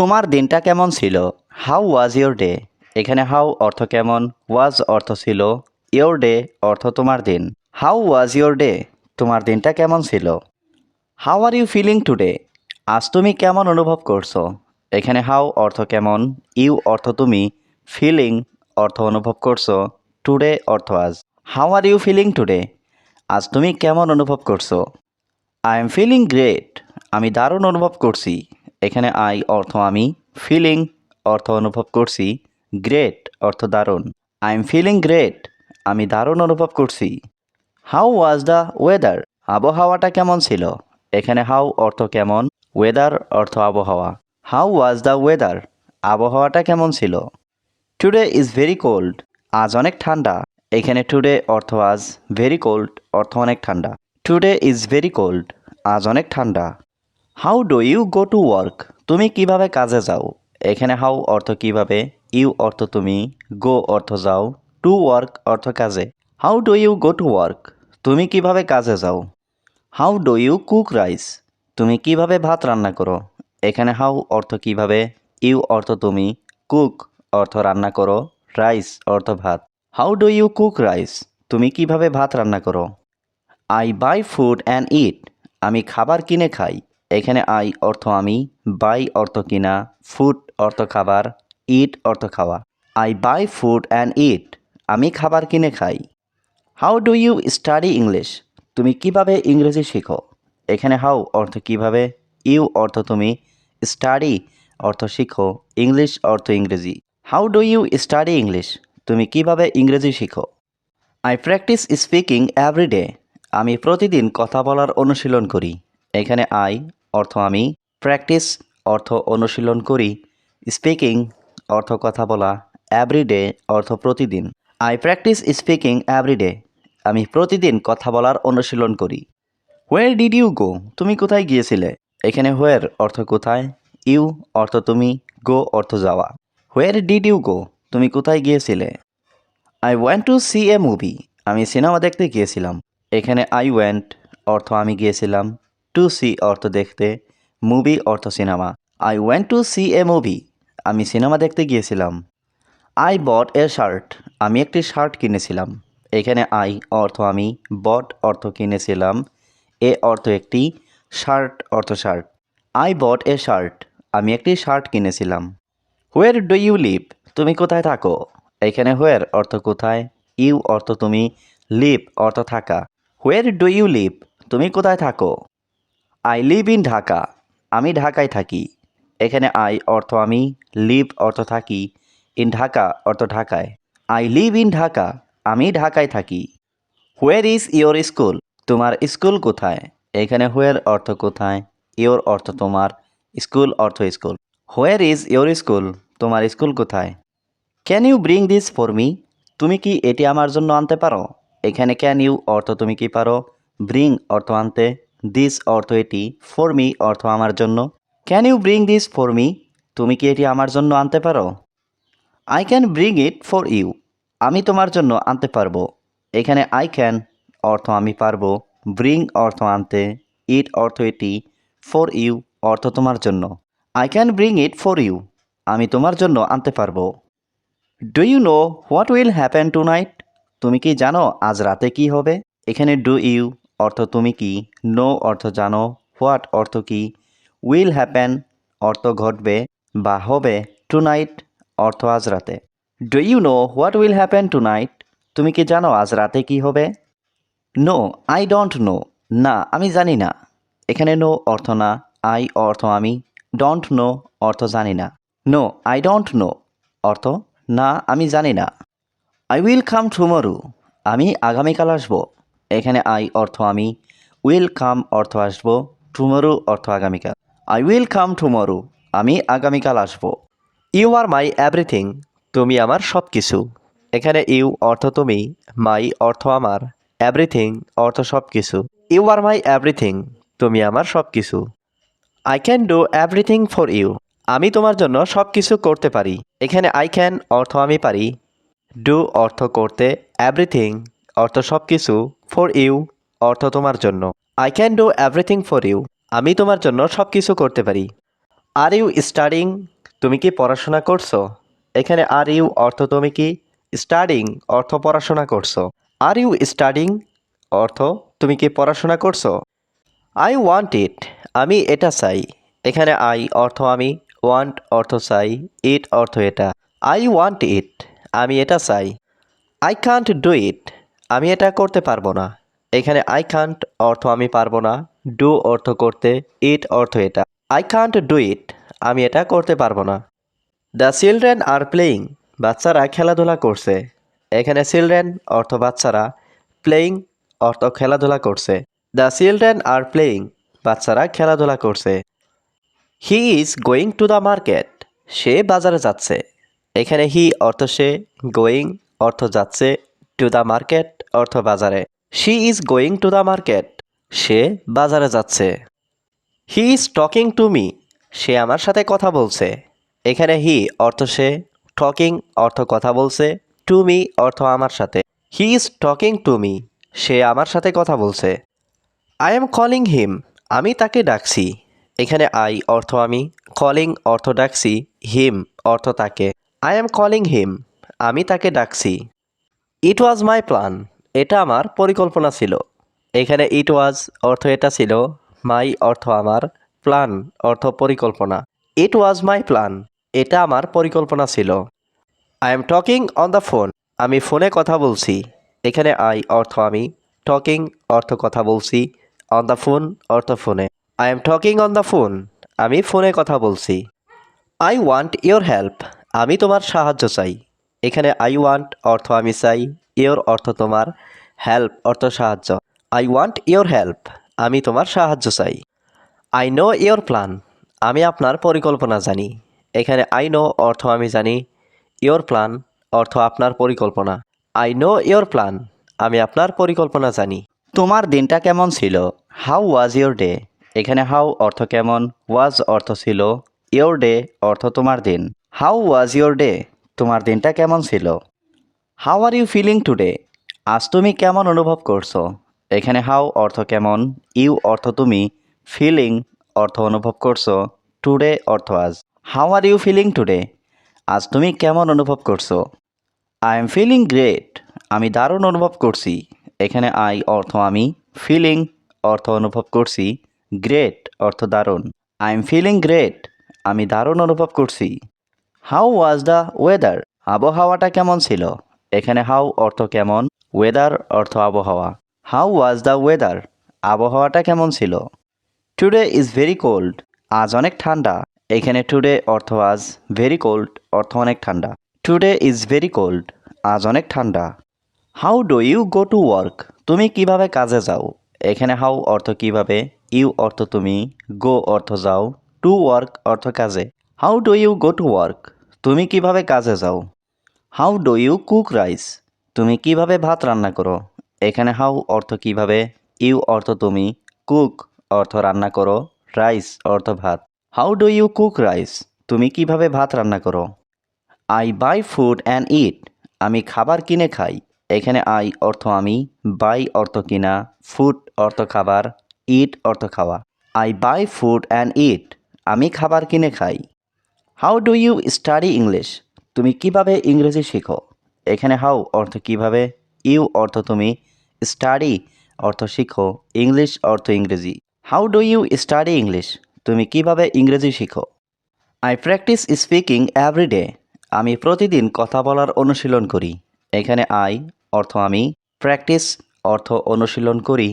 তোমার দিনটা কেমন ছিল? হাউ ওয়াজ ইয়োর ডে এখানে হাউ অর্থ কেমন? ওয়াজ অর্থ ছিল ইয়োর ডে অর্থ তোমার দিন। হাউ ওয়াজ ইয়োর ডে তোমার দিনটা কেমন ছিল? How are you feeling today আজ তুমি কেমন অনুভব করছ? এখানে হাউ অর্থ কেমন? ইউ অর্থ তুমি। ফিলিং অর্থ অনুভব করছ। টুডে অর্থ আজ। How are you feeling today আজ তুমি কেমন অনুভব করছ? আই এম ফিলিং গ্রেট আমি দারুণ অনুভব করছি। এখানে আই অর্থ আমি ফিলিং অর্থ অনুভব করছি গ্রেট অর্থ দারুণ। আই এম ফিলিং গ্রেট আমি দারুণ অনুভব করছি। হাউ ওয়াজ দ্য ওয়েদার আবহাওয়াটা কেমন ছিল? এখানে হাউ অর্থ কেমন ওয়েদার অর্থ আবহাওয়া। হাউ ওয়াজ দ্য ওয়েদার আবহাওয়াটা কেমন ছিল? টুডে ইজ ভেরি কোল্ড আজ অনেক ঠান্ডা। এখানে টুডে অর্থ আজ ভেরি কোল্ড অর্থ অনেক ঠান্ডা। টুডে ইজ ভেরি কোল্ড আজ অনেক ঠান্ডা। How do you go to work তুমি কীভাবে কাজে যাও? এখানে হাউ অর্থ কীভাবে? ইউ অর্থ তুমি? গো অর্থ যাও? টু ওয়ার্ক অর্থ কাজে? How do you go to work তুমি কীভাবে কাজে যাও? How do you cook rice তুমি কীভাবে ভাত রান্না করো? এখানে হাউ অর্থ কীভাবে? ইউ অর্থ তুমি? কুক অর্থ রান্না করো? রাইস অর্থ ভাত? How do you cook rice তুমি কীভাবে ভাত রান্না করো? I buy food and eat আমি খাবার কিনে খাই। এখানে আই অর্থ আমি, বাই অর্থ কিনা, ফুড অর্থ খাবার, ইট অর্থ খাওয়া। I buy food and eat, আমি খাবার কিনে খাই। How do you study English? তুমি কীভাবে ইংরেজি শেখো? এখানে হাউ অর্থ কীভাবে, ইউ অর্থ তুমি, স্টাডি অর্থ শিখো, ইংলিশ অর্থ ইংরেজি। How do you study English? তুমি কীভাবে ইংরেজি শিখো? আই প্র্যাকটিস স্পিকিং এভরিডে, আমি প্রতিদিন কথা বলার অনুশীলন করি। এখানে আই অর্থ আমি প্র্যাকটিস অর্থ অনুশীলন করি স্পিকিং অর্থ কথা বলা এভরিডে অর্থ প্রতিদিন। আই প্র্যাকটিস স্পিকিং এভরিডে আমি প্রতিদিন কথা বলার অনুশীলন করি। হোয়ার ডিড ইউ গো তুমি কোথায় গিয়েছিলে? এখানে হোয়ার অর্থ কোথায়? ইউ অর্থ তুমি গো অর্থ যাওয়া। হোয়ার ডিড ইউ গো তুমি কোথায় গিয়েছিলে? I want to see a movie আমি সিনেমা দেখতে গিয়েছিলাম। এখানে আই ওয়ান্ট অর্থ আমি গিয়েছিলাম। টু সি অর্থ দেখতে, মুভি অর্থ cinema. I want to see a movie আমি সিনেমা দেখতে গিয়েছিলাম। আই বট এ শার্ট আমি একটি শার্ট কিনেছিলাম। এখানে আই অর্থ আমি বট অর্থ কিনেছিলাম। এ অর্থ একটি শার্ট অর্থ shirt I bought a shirt আমি একটি শার্ট কিনেছিলাম। হোয়ার ডু ইউ লিভ তুমি কোথায় থাকো? এখানে হোয়ার অর্থ কোথায়? ইউ অর্থ তুমি লিভ অর্থ থাকা। হোয়ার ডু ইউ লিভ তুমি কোথায় থাকো? আই লিভ ইন ঢাকা আমি ঢাকায় থাকি। এখানে আই অর্থ আমি লিভ অর্থ থাকি। ইন ঢাকা অর্থ ঢাকায়। আই লিভ ইন ঢাকা আমি ঢাকায় থাকি। হোয়ার ইজ ইয়োর স্কুল তোমার স্কুল কোথায়? এখানে হোয়ার অর্থ কোথায়? ইয়োর অর্থ তোমার স্কুল অর্থ school where is your school তোমার স্কুল কোথায়? Can you bring this for me তুমি কি এটি আমার জন্য আনতে পারো? এখানে ক্যান ইউ অর্থ তুমি কি পারো? ব্রিং অর্থ আনতে। দিস অর্থ এটি ফর মি অর্থ আমার জন্য। Can you bring this for me তুমি কি এটি আমার জন্য আনতে পারো? I can bring it for you আমি তোমার জন্য আনতে পারব। এখানে আই ক্যান অর্থ আমি পারব। ব্রিং অর্থ আনতে। ইট অর্থ এটি ফর ইউ অর্থ তোমার জন্য। I can bring it for you আমি তোমার জন্য আনতে পারব। Do you know what will happen tonight তুমি কি জানো আজ রাতে কি হবে? এখানে ডু ইউ অর্থ তুমি কি? নো অর্থ জানো। হোয়াট অর্থ কি? উইল হ্যাপেন, অর্থ ঘটবে বা হবে টু নাইট অর্থ আজ রাতে। Do you know what will happen tonight তুমি কি জানো আজ রাতে কি হবে? No, I don't know. না, আমি জানি না। এখানে নো অর্থ না, আই অর্থ আমি। ডোন্ট নো অর্থ জানি না। নো, আই ডোন্ট নো অর্থ না, আমি জানি না। I will come tomorrow. আমি আগামীকাল আসব। এখানে আই অর্থ আমি। উইল কাম অর্থ আসব। টুমরু অর্থ আগামীকাল। আই উইল কাম টুমরু আমি আগামীকাল আসব। ইউ আর মাই এভরিথিং তুমি আমার সব কিছু এখানে ইউ অর্থ তুমি। মাই অর্থ আমার। এভরিথিং অর্থ সব কিছু ইউ আর মাই এভরিথিং তুমি আমার সব কিছু I can do everything for you আমি তোমার জন্য সব কিছু করতে পারি। এখানে আই ক্যান অর্থ আমি পারি। ডু অর্থ করতে। এভরিথিং অর্থ সব কিছু ফর ইউ অর্থ তোমার জন্য। I can do everything for you আমি তোমার জন্য সব কিছু করতে পারি। আর ইউ স্টাডিং তুমি কি পড়াশোনা করছ? এখানে আর ইউ অর্থ তুমি কি? স্টাডিং অর্থ পড়াশোনা করছ। আর ইউ স্টাডিং অর্থ তুমি কি পড়াশোনা করছ? আই ওয়ান্ট ইট আমি এটা চাই। এখানে আই অর্থ আমি। ওয়ান্ট অর্থ চাই। ইট অর্থ এটা। আই ওয়ান্ট ইট আমি এটা চাই। আই কান্ট ডু ইট আমি এটা করতে পারব না। এখানে আই কান্ট অর্থ আমি পারব না। ডু অর্থ করতে ইট অর্থ এটা। আই কান্ট ডু ইট আমি এটা করতে পারব না। দ্য চিলড্রেন আর প্লেয়িং বাচ্চারা খেলাধুলা করছে। এখানে চিলড্রেন অর্থ বাচ্চারা প্লেয়িং অর্থ খেলাধুলা করছে। দ্য চিলড্রেন আর প্লেয়িং বাচ্চারা খেলাধুলা করছে। He is going to the market সে বাজারে যাচ্ছে। এখানে হি অর্থ সে গোয়িং অর্থ যাচ্ছে। টু দ্য মার্কেট অর্থ বাজারে। She is going to the market সে বাজারে যাচ্ছে। He is talking to me সে আমার সাথে কথা বলছে। এখানে হি অর্থ সে। টকিং অর্থ কথা বলছে। টু মি অর্থ আমার সাথে। He is talking to me সে আমার সাথে কথা বলছে। আই এম কলিং হিম আমি তাকে ডাকছি। এখানে আই অর্থ আমি। কলিং অর্থ ডাকছি। হিম অর্থ তাকে। আই এম কলিং হিম আমি তাকে ডাকছি। ইট ওয়াজ মাই প্ল্যান এটা আমার পরিকল্পনা ছিল। এখানে ইট ওয়াজ অর্থ এটা ছিল মাই অর্থ আমার প্ল্যান অর্থ পরিকল্পনা। ইট ওয়াজ মাই প্ল্যান এটা আমার পরিকল্পনা ছিল। I am talking on the phone আমি ফোনে কথা বলছি। এখানে আই অর্থ আমি টকিং অর্থ কথা বলছি অন দ্য ফোন অর্থ ফোনে। I am talking on the phone আমি ফোনে কথা বলছি। আই ওয়ান্ট ইয়োর হেল্প আমি তোমার সাহায্য চাই। এখানে আই ওয়ান্ট অর্থ আমি চাই ইয়োর অর্থ তোমার হেল্প অর্থ সাহায্য। আই ওয়ান্ট ইয়োর হেল্প আমি তোমার সাহায্য চাই। আই নো ইয়োর প্ল্যান আমি আপনার পরিকল্পনা জানি। এখানে আই নো অর্থ আমি জানি ইয়োর প্ল্যান অর্থ আপনার পরিকল্পনা। আই নো ইয়োর প্ল্যান আমি আপনার পরিকল্পনা জানি। তোমার দিনটা কেমন ছিল? হাউ ওয়াজ ইয়োর ডে এখানে হাউ অর্থ কেমন? ওয়াজ অর্থ ছিল ইয়োর ডে অর্থ তোমার দিন। হাউ ওয়াজ ইয়োর ডে তোমার দিনটা কেমন ছিল? How are you feeling today আজ তুমি কেমন অনুভব করছ? এখানে হাউ অর্থ কেমন ইউ অর্থ তুমি ফিলিং অর্থ অনুভব করছ টুডে অর্থ আজ। How are you feeling today আজ তুমি কেমন অনুভব করছ? আই এম ফিলিং গ্রেট আমি দারুণ অনুভব করছি। এখানে আই অর্থ আমি ফিলিং অর্থ অনুভব করছি গ্রেট অর্থ দারুণ। আই এম ফিলিং গ্রেট আমি দারুণ অনুভব করছি। হাউ ওয়াজ দ্য ওয়েদার আবহাওয়াটা কেমন ছিল? এখানে হাউ অর্থ কেমন? ওয়েদার অর্থ আবহাওয়া। হাউ ওয়াজ দ্য ওয়েদার আবহাওয়াটা কেমন ছিল? টুডে ইজ ভেরি কোল্ড আজ অনেক ঠান্ডা। এখানে টুডে অর্থ আজ ভেরি কোল্ড অর্থ অনেক ঠান্ডা। টুডে ইজ ভেরি কোল্ড আজ অনেক ঠান্ডা। How do you go to work তুমি কীভাবে কাজে যাও? এখানে হাউ অর্থ কীভাবে? ইউ অর্থ তুমি গো অর্থ যাও। টু ওয়ার্ক অর্থ কাজে। How do you go to work তুমি কীভাবে কাজে যাও? How do you cook rice তুমি কীভাবে ভাত রান্না করো? এখানে হাউ অর্থ কীভাবে? ইউ অর্থ তুমি। কুক অর্থ রান্না করো। রাইস অর্থ ভাত। How do you cook rice তুমি কীভাবে ভাত রান্না করো? I buy food and eat আমি খাবার কিনে খাই। এখানে আই অর্থ আমি। বাই অর্থ কিনা। ফুড অর্থ খাবার। ইট অর্থ খাওয়া। I buy food and eat আমি খাবার কিনে খাই। How do you study English তুমি কীভাবে ইংরেজি শেখো? এখানে হাউ অর্থ কীভাবে? ইউ অর্থ তুমি স্টাডি অর্থ শিখো। ইংলিশ অর্থ ইংরেজি। How do you study English তুমি কীভাবে ইংরেজি শিখো? আই প্র্যাকটিস স্পিকিং এভরিডে আমি প্রতিদিন কথা বলার অনুশীলন করি। এখানে আই অর্থ আমি প্র্যাকটিস অর্থ অনুশীলন করি।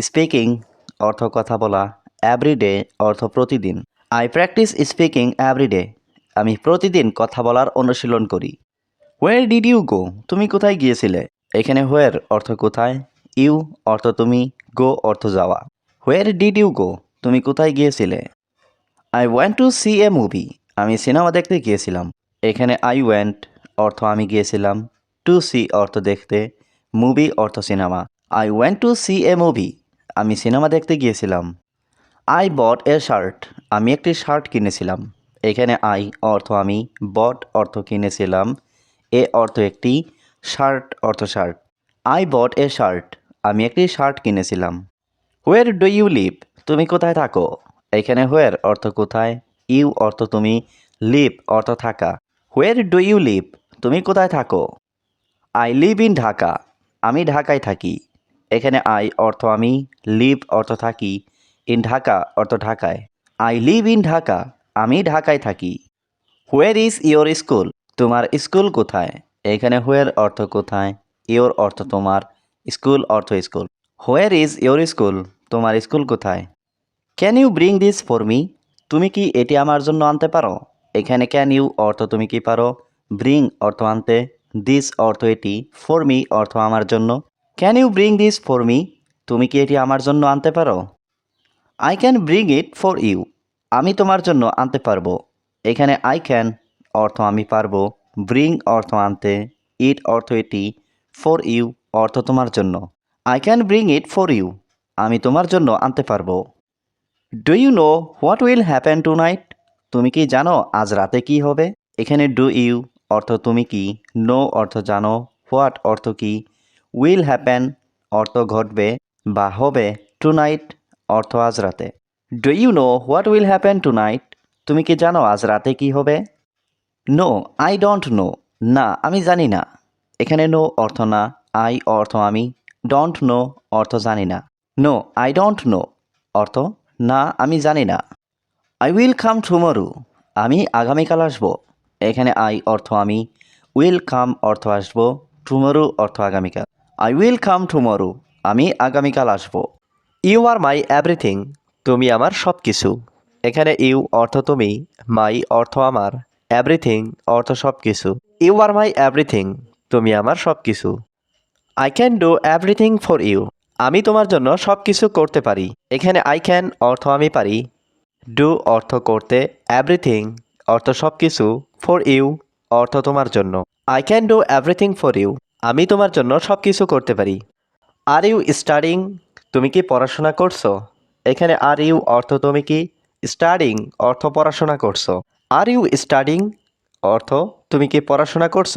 স্পিকিং অর্থ কথা বলা এভরিডে অর্থ প্রতিদিন। আই প্র্যাকটিস স্পিকিং এভরিডে আমি প্রতিদিন কথা বলার অনুশীলন করি। হোয়ার ডিড ইউ গো তুমি কোথায় গিয়েছিলে? এখানে হোয়ার অর্থ কোথায়? ইউ অর্থ তুমি। গো অর্থ যাওয়া। হোয়ার ডিড ইউ গো তুমি কোথায় গিয়েছিলে? I want to see a movie আমি সিনেমা দেখতে গিয়েছিলাম। এখানে আই ওয়ান্ট অর্থ আমি গিয়েছিলাম। টু সি অর্থ দেখতে। মুভি অর্থ cinema. I want to see a movie আমি সিনেমা দেখতে গিয়েছিলাম। আই বট এ শার্ট আমি একটি শার্ট কিনেছিলাম। এখানে আই অর্থ আমি, বট অর্থ কিনেছিলাম, এ অর্থ একটি, শার্ট অর্থ shirt. I bought a shirt, আমি একটি শার্ট কিনেছিলাম। Where do you live? তুমি কোথায় থাকো? এখানে হোয়ার অর্থ কোথায়? ইউ অর্থ তুমি লিভ, অর্থ থাকা। Where do you live? তুমি কোথায় থাকো? আই লিভ ইন ঢাকা, আমি ঢাকায় থাকি। এখানে আই অর্থ আমি, লিভ অর্থ থাকি। ইন ঢাকা অর্থ ঢাকায়। আই লিভ ইন ঢাকা আমি ঢাকায় থাকি। হোয়ার ইজ ইয়োর স্কুল তোমার স্কুল কোথায়? এখানে হোয়ার অর্থ কোথায়? ইয়োর অর্থ তোমার স্কুল অর্থ school where is your school তোমার স্কুল কোথায়? Can you bring this for me তুমি কি এটি আমার জন্য আনতে পারো? এখানে ক্যান ইউ অর্থ তুমি কি পারো? ব্রিং অর্থ আনতে। দিস অর্থ এটি ফর মি অর্থ আমার জন্য। Can you bring this for me তুমি কি এটি আমার জন্য আনতে পারো? I can bring it for you আমি তোমার জন্য আনতে পারব। এখানে আই ক্যান অর্থ আমি পারব। ব্রিং অর্থ আনতে। ইট অর্থ এটি। ফর ইউ অর্থ তোমার জন্য। I can bring it for you আমি তোমার জন্য আনতে পারব। Do you know what will happen tonight তুমি কি জানো আজ রাতে কি হবে? এখানে ডু ইউ অর্থ তুমি কি? নো অর্থ জানো। হোয়াট অর্থ কি? উইল হ্যাপেন অর্থ ঘটবে বা হবে টু নাইট অর্থ আজ রাতে। Do you know what will happen tonight তুমি কি জানো আজ রাতে কি হবে? নো আই ডোন্ট নো না, আমি জানি না। এখানে নো অর্থ না আই অর্থ আমি। ডোন্ট নো অর্থ জানি না। নো আই ডোন্ট নো অর্থ না, আমি জানি না। আই উইল কাম টুমরু আমি আগামীকাল আসব। এখানে আই অর্থ আমি। উইল কাম অর্থ আসব। টুমরু অর্থ আগামীকাল। আই উইল কাম টুমরু আমি আগামীকাল আসব। ইউ আর মাই এভরিথিং তুমি আমার সব কিছু এখানে ইউ অর্থ তুমি, মাই অর্থ আমার, এভরিথিং অর্থ সব কিছু ইউ আর মাই এভরিথিং, তুমি আমার সব কিছু I can do everything for you, আমি তোমার জন্য সব কিছু করতে পারি। এখানে আই ক্যান অর্থ আমি পারি। ডু অর্থ করতে, এভরিথিং অর্থ সব কিছু ফর ইউ, অর্থ তোমার জন্য। I can do everything for you, আমি তোমার জন্য সব কিছু করতে পারি। আর ইউ স্টাডিং, তুমি কি পড়াশোনা করছ? এখানে আর ইউ অর্থ তুমি কি? স্টাডিং, অর্থ পড়াশোনা করছ। আর ইউ স্টাডিং, অর্থ তুমি কি পড়াশোনা করছ?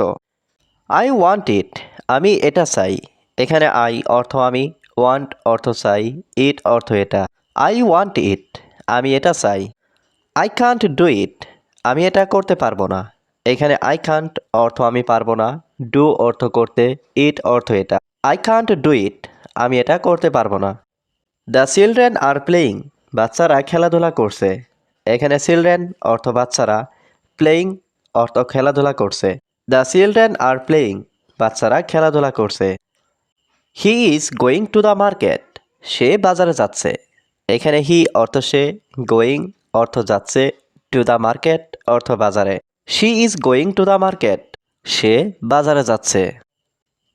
আই ওয়ান্ট ইট, আমি এটা চাই। এখানে আই অর্থ আমি, ওয়ান্ট অর্থ চাই, ইট অর্থ এটা। আই ওয়ান্ট ইট, আমি এটা চাই। আই কান্ট ডু ইট, আমি এটা করতে পারব না। এখানে আই কান্ট অর্থ আমি পারব না, ডু অর্থ করতে, ইট অর্থ এটা। আই কান্ট ডু ইট, আমি এটা করতে পারব না। দ্য চিলড্রেন আর প্লেয়িং বাচ্চারা খেলাধুলা করছে। এখানে চিলড্রেন অর্থ বাচ্চারা, প্লেয়িং অর্থ খেলাধুলা করছে। দ্য চিলড্রেন আর প্লেয়িং বাচ্চারা খেলাধুলা করছে। He is going to the market. সে বাজারে যাচ্ছে। এখানে হি অর্থ সে, গোয়িং অর্থ যাচ্ছে টু দ্য মার্কেট অর্থ বাজারে। She is going to the market. সে বাজারে যাচ্ছে।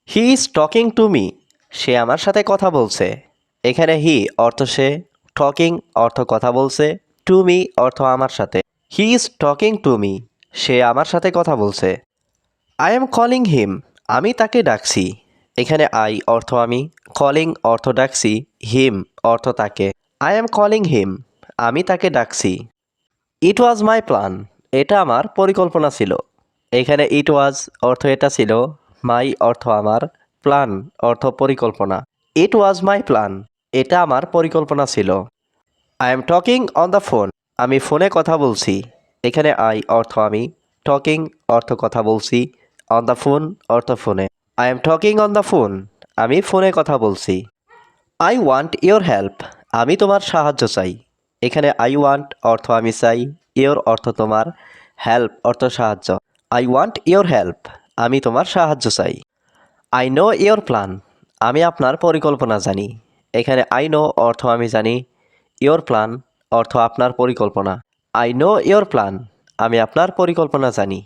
He is talking to me. সে আমার সাথে কথা বলছে। এখানে হি অর্থ সে টকিং অর্থ কথা বলছে টু মি অর্থ আমার সাথে। He is talking to me সে আমার সাথে কথা বলছে। আই এম কলিং হিম আমি তাকে ডাকছি। এখানে আই অর্থ আমি কলিং অর্থ ডাকছি হিম অর্থ তাকে। আই এম কলিং হিম আমি তাকে ডাকছি। ইট ওয়াজ মাই প্ল্যান এটা আমার পরিকল্পনা ছিল। এখানে ইট ওয়াজ অর্থ এটা ছিল মাই অর্থ আমার প্ল্যান অর্থ পরিকল্পনা। ইট ওয়াজ মাই প্ল্যান এটা আমার পরিকল্পনা ছিল। I am talking on the phone আমি ফোনে কথা বলছি। এখানে আই অর্থ আমি। টকিং অর্থ কথা বলছি। অন দ্য ফোন অর্থ ফোনে। I am talking on the phone আমি ফোনে কথা বলছি। আই ওয়ান্ট ইয়োর হেল্প আমি তোমার সাহায্য চাই। এখানে আই ওয়ান্ট অর্থ আমি চাই। ইয়োর অর্থ তোমার। হেল্প অর্থ সাহায্য। আই ওয়ান্ট ইয়োর হেল্প আমি তোমার সাহায্য চাই। আই নো ইয়োর প্ল্যান আমি আপনার পরিকল্পনা জানি। এখানে আই নো অর্থ আমি জানি ইয়োর প্ল্যান অর্থ আপনার পরিকল্পনা। আই নো ইয়োর প্ল্যান আমি আপনার পরিকল্পনা জানি।